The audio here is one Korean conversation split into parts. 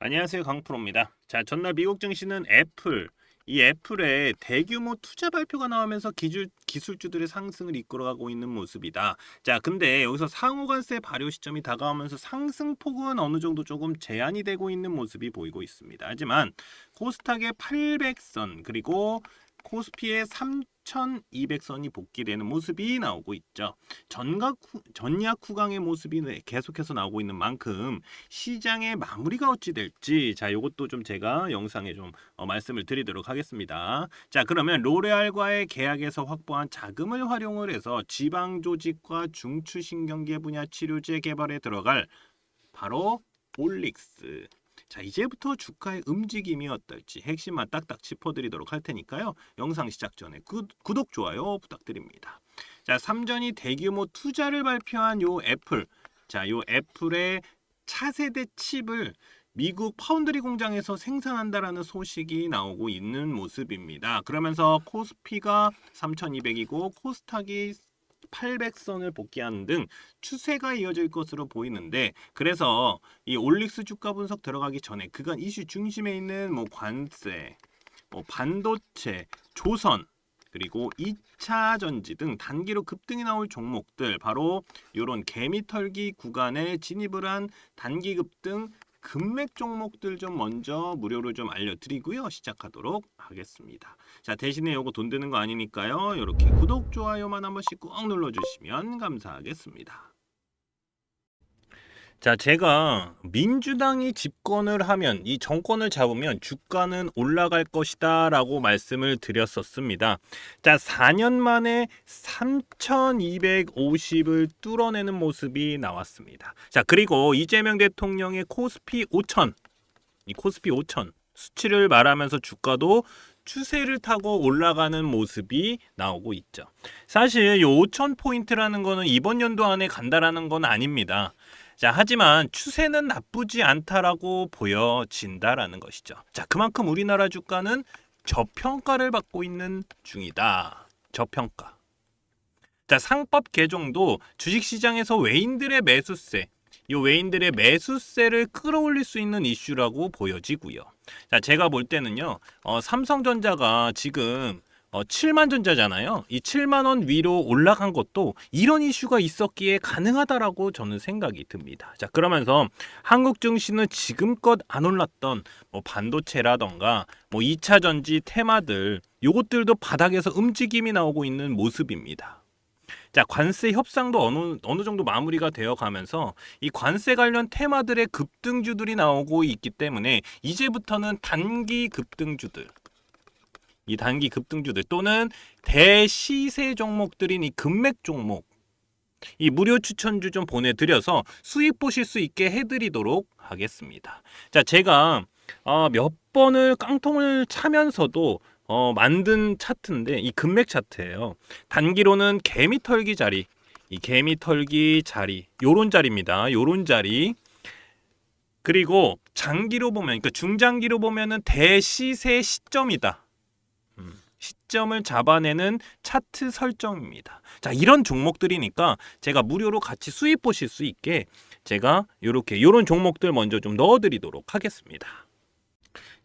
안녕하세요 강프로입니다. 자 전날 미국 증시는 애플 이 애플의 대규모 투자 발표가 나오면서 기술 기술주들의 상승을 이끌어가고 있는 모습이다. 자 근데 여기서 상호관세 발효 시점이 다가오면서 상승폭은 어느 정도 조금 제한이 되고 있는 모습이 보이고 있습니다. 하지만 코스닥의 800선 그리고 코스피의 3,200선이 복귀되는 모습이 나오고 있죠. 전각 후, 전약 후강의 모습이 네, 계속해서 나오고 있는 만큼 시장의 마무리가 어찌 될지 자 요것도 좀 제가 영상에 좀 어, 말씀을 드리도록 하겠습니다. 자 그러면 로레알과의 계약에서 확보한 자금을 활용을 해서 지방 조직과 중추신경계 분야 치료제 개발에 들어갈 바로 올릭스. 자 이제부터 주가의 움직임이 어떨지 핵심만 딱딱 짚어드리도록 할 테니까요. 영상 시작 전에 구, 구독 좋아요 부탁드립니다. 자 삼전이 대규모 투자를 발표한 요 애플. 자 요 애플의 차세대 칩을 미국 파운드리 공장에서 생산한다라는 소식이 나오고 있는 모습입니다. 그러면서 코스피가 3,200이고 코스닥이 800선을 복귀하는 등 추세가 이어질 것으로 보이는데 그래서 이 올릭스 주가 분석 들어가기 전에 그간 이슈 중심에 있는 뭐 관세, 뭐 반도체, 조선 그리고 2차 전지 등 단기로 급등이 나올 종목들 바로 이런 개미털기 구간에 진입을 한 단기 급등 금맥 종목들 좀 먼저 무료로 좀 알려드리고요 시작하도록 하겠습니다. 자 대신에 요거 돈 드는 거 아니니까요 이렇게 구독 좋아요만 한 번씩 꾹 눌러주시면 감사하겠습니다. 자, 제가 민주당이 집권을 하면 이 정권을 잡으면 주가는 올라갈 것이다라고 말씀을 드렸었습니다. 자, 4년 만에 3,250을 뚫어내는 모습이 나왔습니다. 자, 그리고 이재명 대통령의 코스피 5천, 이 코스피 5천 수치를 말하면서 주가도 추세를 타고 올라가는 모습이 나오고 있죠. 사실 이 5천 포인트라는 거는 이번 연도 안에 간다라는 건 아닙니다. 자, 하지만 추세는 나쁘지 않다라고 보여진다라는 것이죠. 자, 그만큼 우리나라 주가는 저평가를 받고 있는 중이다. 저평가. 자, 상법 개정도 주식시장에서 외인들의 매수세, 이 외인들의 매수세를 끌어올릴 수 있는 이슈라고 보여지고요. 자, 제가 볼 때는요, 어, 삼성전자가 지금 어, 7만 전자잖아요. 이 7만 원 위로 올라간 것도 이런 이슈가 있었기에 가능하다라고 저는 생각이 듭니다. 자, 그러면서 한국 증시는 지금껏 안 올랐던 뭐 반도체라던가 뭐 2차 전지 테마들 요것들도 바닥에서 움직임이 나오고 있는 모습입니다. 자, 관세 협상도 어느 어느 정도 마무리가 되어 가면서 이 관세 관련 테마들의 급등주들이 나오고 있기 때문에 이제부터는 단기 급등주들 이 단기 급등주들 또는 대시세 종목들인 이 금맥 종목 이 무료 추천주 좀 보내드려서 수익 보실 수 있게 해드리도록 하겠습니다. 자, 제가 어, 몇 번을 깡통을 차면서도 어, 만든 차트인데 이 금맥 차트예요. 단기로는 개미 털기 자리, 이 개미 털기 자리, 요런 자리입니다. 요런 자리. 그리고 장기로 보면, 그러니까 중장기로 보면은 대시세 시점이다. 시점을 잡아내는 차트 설정입니다. 자, 이런 종목들이니까 제가 무료로 같이 수익 보실 수 있게 제가 이렇게 이런 종목들 먼저 좀 넣어드리도록 하겠습니다.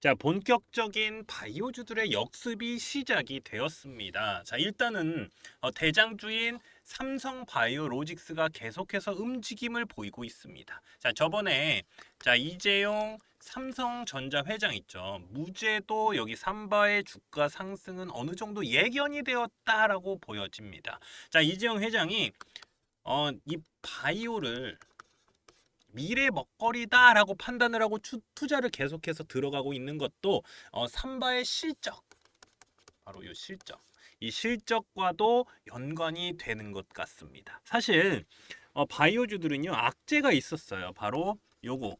자, 본격적인 바이오주들의 역습이 시작이 되었습니다. 자, 일단은 어, 대장주인 삼성 바이오로직스가 계속해서 움직임을 보이고 있습니다. 자, 저번에 자, 이재용 삼성전자 회장 있죠. 무죄도 여기 삼바의 주가 상승은 어느 정도 예견이 되었다라고 보여집니다. 자, 이재용 회장이 어, 이 바이오를 미래 먹거리다라고 판단을 하고 추, 투자를 계속해서 들어가고 있는 것도 어, 삼바의 실적 바로 이 실적 이 실적과도 연관이 되는 것 같습니다. 사실 어, 바이오주들은요 악재가 있었어요. 바로 요거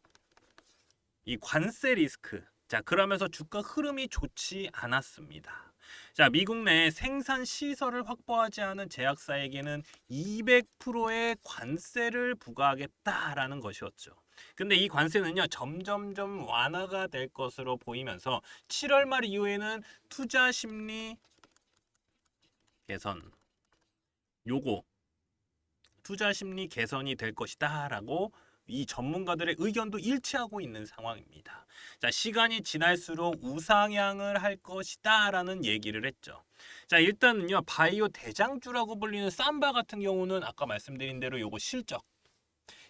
이 관세 리스크. 자 그러면서 주가 흐름이 좋지 않았습니다. 자 미국 내 생산 시설을 확보하지 않은 제약사에게는 200%의 관세를 부과하겠다라는 것이었죠. 근데 이 관세는요 점점점 완화가 될 것으로 보이면서 7월 말 이후에는 투자 심리 개선 요거 투자 심리 개선이 될 것이다라고 이 전문가들의 의견도 일치하고 있는 상황입니다. 자, 시간이 지날수록 우상향을 할 것이다 라는 얘기를 했죠. 자, 일단은요. 바이오 대장주라고 불리는 삼바 같은 경우는 아까 말씀드린 대로 요거 실적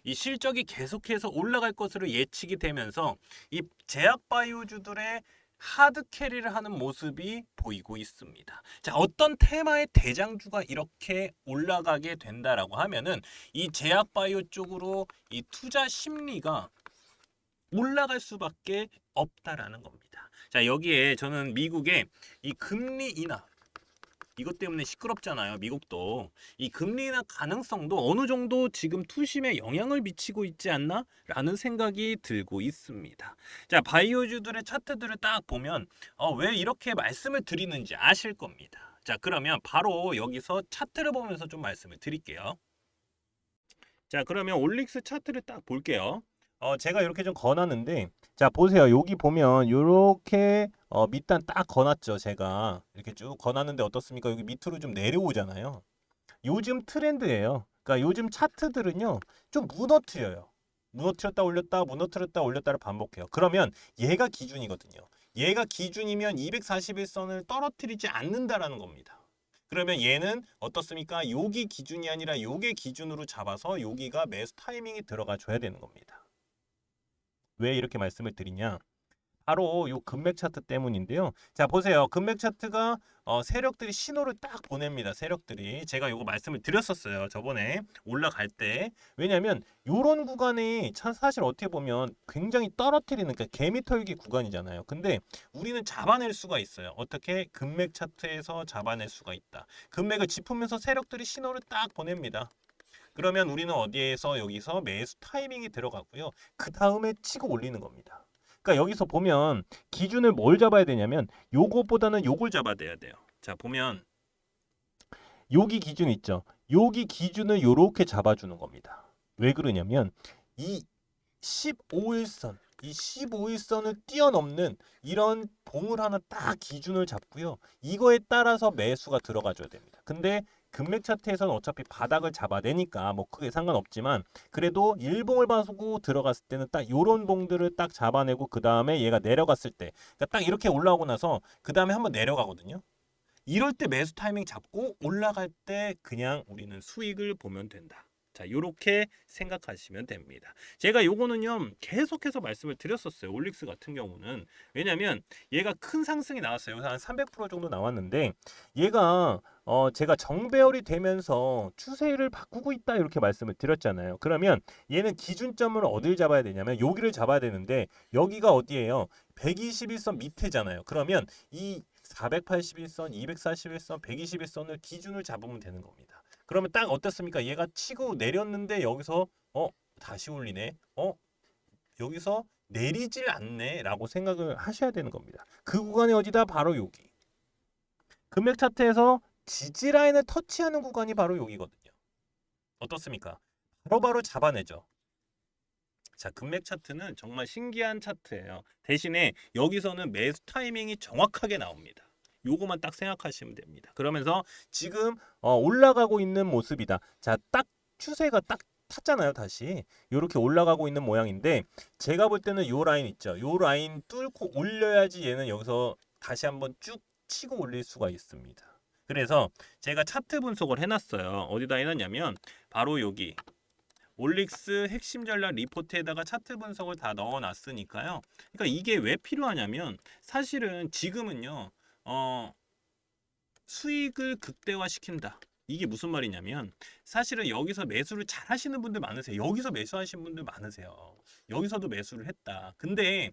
이 실적이 계속해서 올라갈 것으로 예측이 되면서 이 제약 바이오주들의 하드 캐리를 하는 모습이 보이고 있습니다. 자, 어떤 테마의 대장주가 이렇게 올라가게 된다라고 하면은 이 제약 바이오 쪽으로 이 투자 심리가 올라갈 수밖에 없다라는 겁니다. 자, 여기에 저는 미국의 이 금리 인하 이것 때문에 시끄럽잖아요. 미국도 이 금리 인하 가능성도 어느 정도 지금 투심에 영향을 미치고 있지 않나 라는 생각이 들고 있습니다. 자, 바이오주들의 차트들을 딱 보면 어, 왜 이렇게 말씀을 드리는지 아실 겁니다. 자, 그러면 바로 여기서 차트를 보면서 좀 말씀을 드릴게요. 자, 그러면 올릭스 차트를 딱 볼게요. 어, 제가 이렇게 좀 거놨는데, 자, 보세요. 여기 보면 이렇게 어, 밑단 딱 거놨죠. 제가 이렇게 쭉 거놨는데 어떻습니까? 여기 밑으로 좀 내려오잖아요. 요즘 트렌드예요. 그러니까 요즘 차트들은요, 좀 무너뜨려요. 무너뜨렸다 올렸다, 무너뜨렸다 올렸다를 반복해요. 그러면 얘가 기준이거든요. 얘가 기준이면 241선을 떨어뜨리지 않는다라는 겁니다. 그러면 얘는 어떻습니까? 여기 기준이 아니라 요게 기준으로 잡아서 여기가 매수 타이밍이 들어가 줘야 되는 겁니다. 왜 이렇게 말씀을 드리냐? 바로 요 금맥 차트 때문인데요. 자 보세요. 금맥 차트가 어, 세력들이 신호를 딱 보냅니다. 세력들이 제가 요거 말씀을 드렸었어요. 저번에 올라갈 때 왜냐하면 요런 구간이 차- 사실 어떻게 보면 굉장히 떨어뜨리는 그러니까 개미 털기 구간이잖아요. 근데 우리는 잡아낼 수가 있어요. 어떻게 금맥 차트에서 잡아낼 수가 있다. 금맥을 짚으면서 세력들이 신호를 딱 보냅니다. 그러면 우리는 어디에서 여기서 매수 타이밍이 들어가고요. 그 다음에 치고 올리는 겁니다. 그러니까 여기서 보면 기준을 뭘 잡아야 되냐면 요것보다는 요걸 잡아야 돼요. 자 보면 여기 기준 있죠. 여기 기준을 요렇게 잡아주는 겁니다. 왜 그러냐면 이 15일선 이 15일선을 뛰어넘는 이런 봉을 하나 딱 기준을 잡고요. 이거에 따라서 매수가 들어가줘야 됩니다. 근데 금맥 차트에서는 어차피 바닥을 잡아내니까 뭐 크게 상관없지만 그래도 일봉을 봐주고 들어갔을 때는 딱 요런 봉들을 딱 잡아내고 그 다음에 얘가 내려갔을 때 그러니까 딱 이렇게 올라오고 나서 그 다음에 한번 내려가거든요. 이럴 때 매수 타이밍 잡고 올라갈 때 그냥 우리는 수익을 보면 된다. 자, 요렇게 생각하시면 됩니다. 제가 요거는요, 계속해서 말씀을 드렸었어요. 올릭스 같은 경우는. 왜냐면 얘가 큰 상승이 나왔어요. 한 300% 정도 나왔는데 얘가 어, 제가 정배열이 되면서 추세를 바꾸고 있다 이렇게 말씀을 드렸잖아요. 그러면 얘는 기준점을 어딜 잡아야 되냐면 여기를 잡아야 되는데 여기가 어디예요? 121선 밑에잖아요. 그러면 이 481선, 241선, 121선을 기준을 잡으면 되는 겁니다. 그러면 딱 어떻습니까? 얘가 치고 내렸는데 여기서 어 다시 올리네. 어 여기서 내리질 않네라고 생각을 하셔야 되는 겁니다. 그 구간이 어디다? 바로 여기. 금액 차트에서 지지 라인을 터치하는 구간이 바로 여기거든요. 어떻습니까? 바로바로 잡아내죠. 자, 금맥 차트는 정말 신기한 차트예요. 대신에 여기서는 매수 타이밍이 정확하게 나옵니다. 요거만 딱 생각하시면 됩니다. 그러면서 지금 어, 올라가고 있는 모습이다. 자, 딱 추세가 딱 탔잖아요, 다시. 이렇게 올라가고 있는 모양인데 제가 볼 때는 요 라인 있죠. 요 라인 뚫고 올려야지 얘는 여기서 다시 한번 쭉 치고 올릴 수가 있습니다. 그래서 제가 차트 분석을 해놨어요. 어디다 해놨냐면 바로 여기 올릭스 핵심 전략 리포트에다가 차트 분석을 다 넣어놨으니까요. 그러니까 이게 왜 필요하냐면 사실은 지금은요, 어, 수익을 극대화시킨다. 이게 무슨 말이냐면 사실은 여기서 매수를 잘 하시는 분들 많으세요. 여기서 매수하신 분들 많으세요. 여기서도 매수를 했다. 근데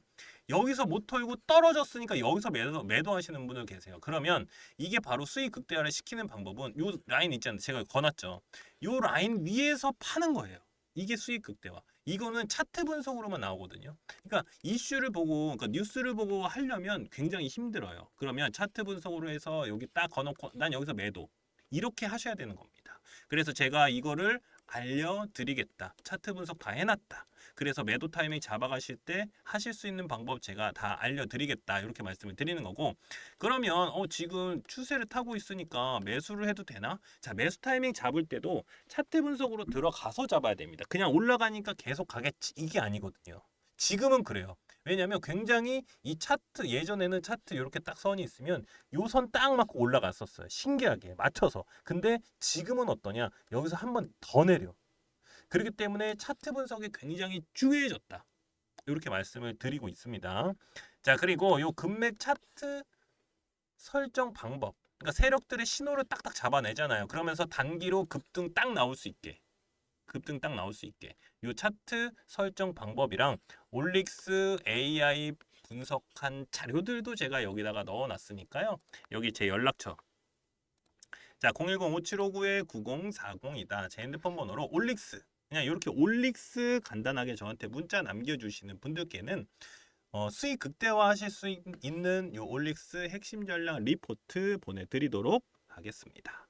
여기서 못 털고 떨어졌으니까 여기서 매도, 매도하시는 분들 계세요. 그러면 이게 바로 수익 극대화를 시키는 방법은 요 라인 있잖아요. 제가 거놨죠. 요 라인 위에서 파는 거예요. 이게 수익 극대화. 이거는 차트 분석으로만 나오거든요. 그러니까 이슈를 보고, 그러니까 뉴스를 보고 하려면 굉장히 힘들어요. 그러면 차트 분석으로 해서 여기 딱 거놓고 난 여기서 매도. 이렇게 하셔야 되는 겁니다. 그래서 제가 이거를 알려드리겠다. 차트 분석 다 해놨다. 그래서 매도 타이밍 잡아가실 때 하실 수 있는 방법 제가 다 알려드리겠다. 이렇게 말씀을 드리는 거고 그러면 어 지금 추세를 타고 있으니까 매수를 해도 되나? 자 매수 타이밍 잡을 때도 차트 분석으로 들어가서 잡아야 됩니다. 그냥 올라가니까 계속 가겠지 이게 아니거든요. 지금은 그래요. 왜냐하면 굉장히 이 차트 예전에는 차트 이렇게 딱 선이 있으면 요 선 딱 맞고 올라갔었어요. 신기하게 맞춰서. 근데 지금은 어떠냐? 여기서 한 번 더 내려. 그렇기 때문에 차트 분석이 굉장히 중요해졌다. 이렇게 말씀을 드리고 있습니다. 자 그리고 요 금맥 차트 설정 방법. 그러니까 세력들의 신호를 딱딱 잡아내잖아요. 그러면서 단기로 급등 딱 나올 수 있게. 급등 딱 나올 수 있게. 요 차트 설정 방법이랑 올릭스 AI 분석한 자료들도 제가 여기다가 넣어놨으니까요. 여기 제 연락처. 자, 010-5759-9040이다. 제 핸드폰 번호로 올릭스. 그냥 이렇게 올릭스 간단하게 저한테 문자 남겨주시는 분들께는 어, 수익 극대화 하실 수 있- 있는 요 올릭스 핵심 전략 리포트 보내드리도록 하겠습니다.